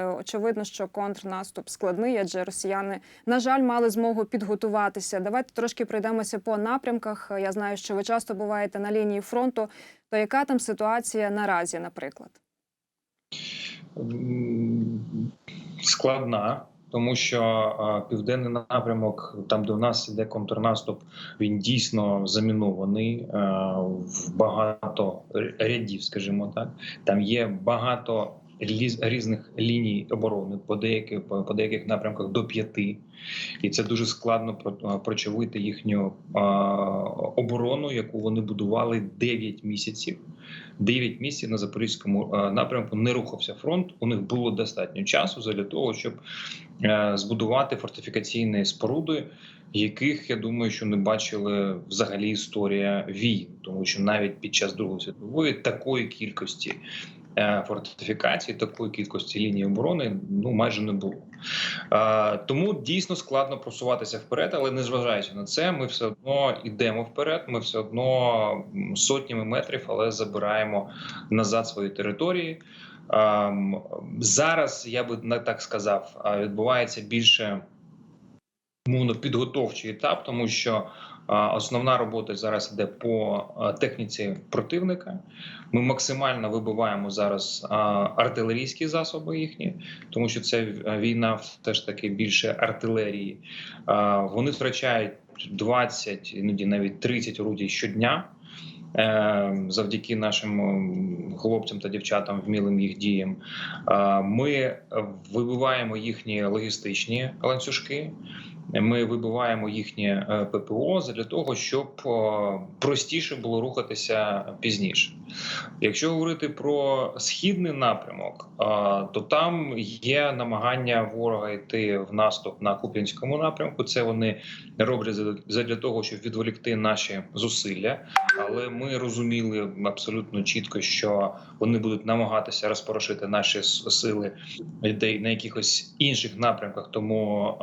Е, Очевидно, що контрнаступ складний, адже росіяни, на жаль, мали змогу підготуватися. Давайте трошки пройдемося по напрямках. Я знаю, що ви часто буваєте на лінії фронту. То яка там ситуація наразі, наприклад? Складна, тому що південний напрямок, там де в нас іде контрнаступ, він дійсно замінований е, в багато рядів, скажімо так. Там є багато різних ліній оборони по деяких по, деяких напрямках до п'яти, і це дуже складно про- прочовити їхню оборону, яку вони будували 9 місяців. 9 місяців на запорізькому напрямку не рухався фронт. У них було достатньо часу для того, щоб е, збудувати фортифікаційні споруди, яких я думаю, що не бачили взагалі історія війн, тому що навіть під час Другої світової такої кількості фортифікацій, такої кількості ліній оборони ну майже не було. Е, Тому дійсно складно просуватися вперед, але незважаючи на це, ми все одно йдемо вперед. Ми все одно сотнями метрів, але забираємо назад свої території. Ем, Зараз я би не так сказав, відбувається більше мовно підготовчий етап, тому що основна робота зараз йде по техніці противника. Ми максимально вибиваємо зараз артилерійські засоби їхні, тому що це війна все ж таки більше артилерії. Вони втрачають 20, іноді навіть 30 орудій щодня. е, Завдяки нашим хлопцям та дівчатам вмілим їх діям, ми вибиваємо їхні логістичні ланцюжки. Ми вибиваємо їхнє е, ППО для того, щоб е, простіше було рухатися пізніше. Якщо говорити про східний напрямок, то там є намагання ворога йти в наступ на Куп'янському напрямку. Це вони роблять для того, щоб відволікти наші зусилля. Але ми розуміли абсолютно чітко, що вони будуть намагатися розпорошити наші сили на якихось інших напрямках. Тому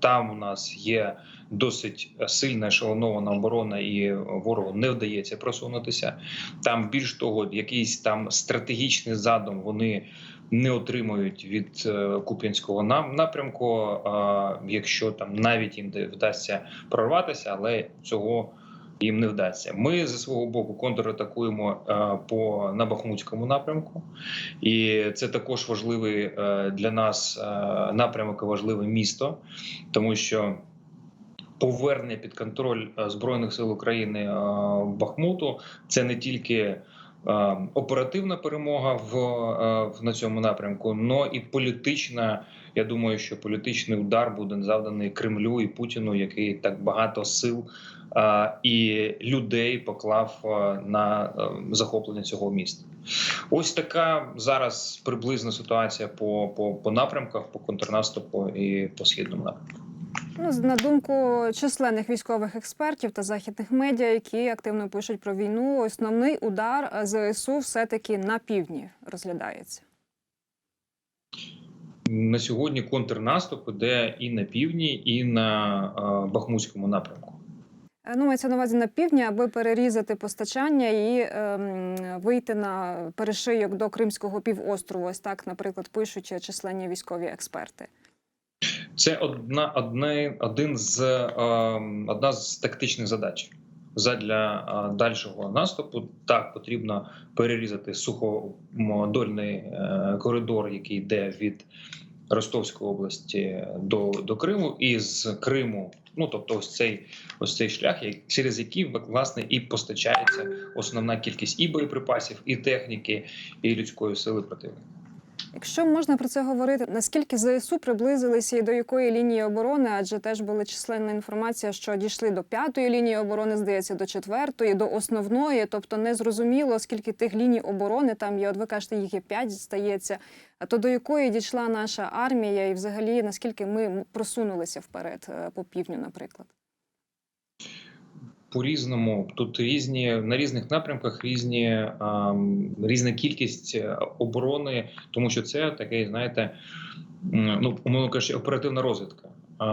там у нас є досить сильна ешелонована оборона, і ворогу не вдається просунутися. Там більш того, якийсь там стратегічний задум вони. Не отримують від е, Куп'янського напрямку, якщо там навіть їм вдасться прорватися, але цього їм не вдасться. Ми зі свого боку контратакуємо е, по на Бахмутському напрямку, і це також важливий е, для нас напрямок, важливе місто, тому що повернення під контроль е, збройних сил України е, Бахмуту це не тільки е, оперативна перемога в, на цьому напрямку, но і політична. Я думаю, що політичний удар буде завданий Кремлю і Путіну, який так багато сил і людей поклав на захоплення цього міста. Ось така зараз приблизна ситуація по, по, по напрямках, по контрнаступу і по східному напрямку. Ну, на думку численних військових експертів та західних медіа, які активно пишуть про війну, основний удар е, ЗСУ все-таки на півдні розглядається. На сьогодні контрнаступ іде і на півдні, і на е, Бахмутському напрямку. Е, Ну, мається на увазі на півдні, аби перерізати постачання і ем, вийти на перешийок до Кримського півострову. Ось так, наприклад, пишуть численні військові експерти. Це одна одне, один з е, одна з тактичних задач. Задля е, дальшого наступу так потрібно перерізати суходольний е, коридор, який йде від Ростовської області до, до Криму, і з Криму, ну тобто, ось цей ось цей шлях, як- через який власне і постачається основна кількість і боєприпасів, і техніки, і людської сили противника. Якщо можна про це говорити, наскільки ЗСУ приблизилися і до якої лінії оборони, адже теж була численна інформація, що дійшли до п'ятої лінії оборони, здається, до четвертої, до основної, тобто не зрозуміло, скільки тих ліній оборони там є. От ви кажете, їх є п'ять, здається. А то до якої дійшла наша армія, і взагалі наскільки ми просунулися вперед е, по півдню, наприклад. По-різному. Тут різні на різних напрямках різні ем, різна кількість е, оборони, тому що це таке, знаєте, ну умовно кажучи, оперативна розвідка.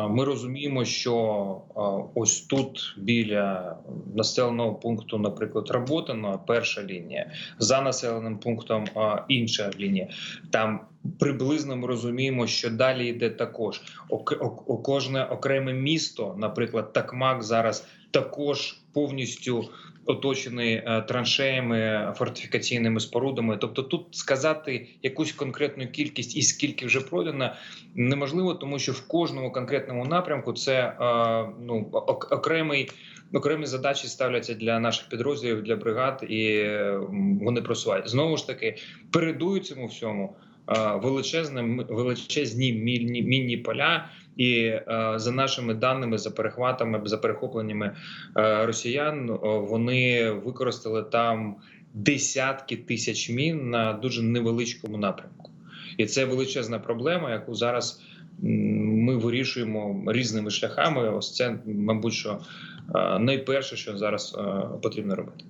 Ми розуміємо, що ось тут біля населеного пункту, наприклад, Роботино, перша лінія, за населеним пунктом інша лінія. Там приблизно ми розуміємо, що далі йде також о- кожне окреме місто, наприклад, Такмак зараз також повністю оточений е, траншеями, фортифікаційними спорудами. Тобто, тут сказати якусь конкретну кількість і скільки вже пройдено, неможливо, тому що в кожному конкретному напрямку це е, ну ок- окремий. Окремі задачі ставляться для наших підрозділів, для бригад, і вони просувають знову ж таки. Передують цьому всьому е, величезне м- величезні мінні, мінні поля. І е, за нашими даними, за перехватами, за перехопленнями е, росіян, вони використали там десятки тисяч мін на дуже невеличкому напрямку, і це величезна проблема, яку зараз ми вирішуємо різними шляхами. Ось це, мабуть, що е, найперше, що зараз е, потрібно робити.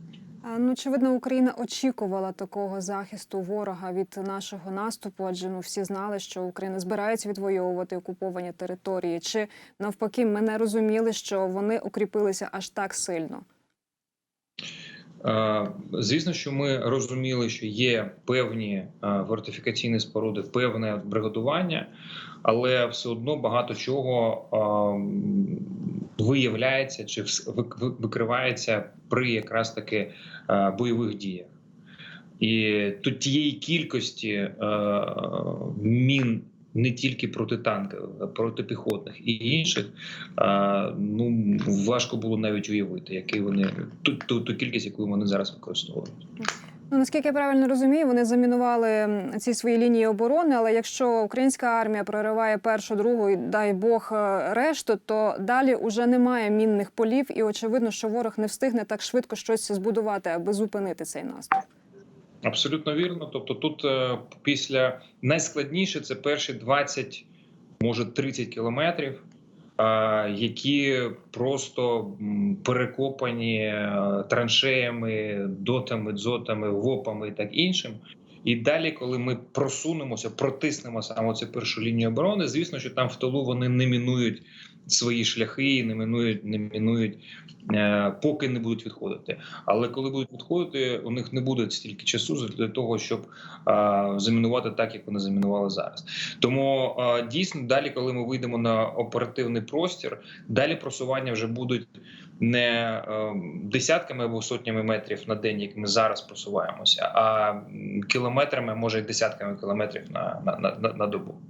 Ну, очевидно, Україна очікувала такого захисту ворога від нашого наступу, адже ну всі знали, що Україна збирається відвоювати окуповані території. Чи навпаки, ми не розуміли, що вони укріпилися аж так сильно? Звісно, що ми розуміли, що є певні фортифікаційні споруди, певне бригадування, але все одно багато чого виявляється чи викривається при якраз таки е, бойових діях. І тут тієї кількості е, мін не тільки протитанкових, а протипіхотних і інших, е, ну важко було навіть уявити, які вони ту, ту, ту кількість, яку вони зараз використовують. Ну наскільки я правильно розумію, вони замінували ці свої лінії оборони. Але якщо українська армія прориває першу, другу і дай Бог е, решту, то далі уже немає мінних полів, і очевидно, що ворог не встигне так швидко щось збудувати, аби зупинити цей наступ. Абсолютно вірно. Тобто, тут е, після найскладніше це перші 20, може 30 кілометрів, які просто перекопані е, траншеями, дотами, дзотами, вопами і так іншим. І далі, коли ми просунемося, протиснемо саме цю першу лінію оборони, звісно, що там в тилу вони не мінують свої шляхи, не мінують, не мінують, е, поки не будуть відходити. Але коли будуть відходити, у них не буде стільки часу для того, щоб е, замінувати так, як вони замінували зараз. Тому е, дійсно, далі, коли ми вийдемо на оперативний простір, далі просування вже будуть не десятками або сотнями метрів на день, як ми зараз просуваємося, а м, кілометрами, може й десятками кілометрів на, на, на, на- добу.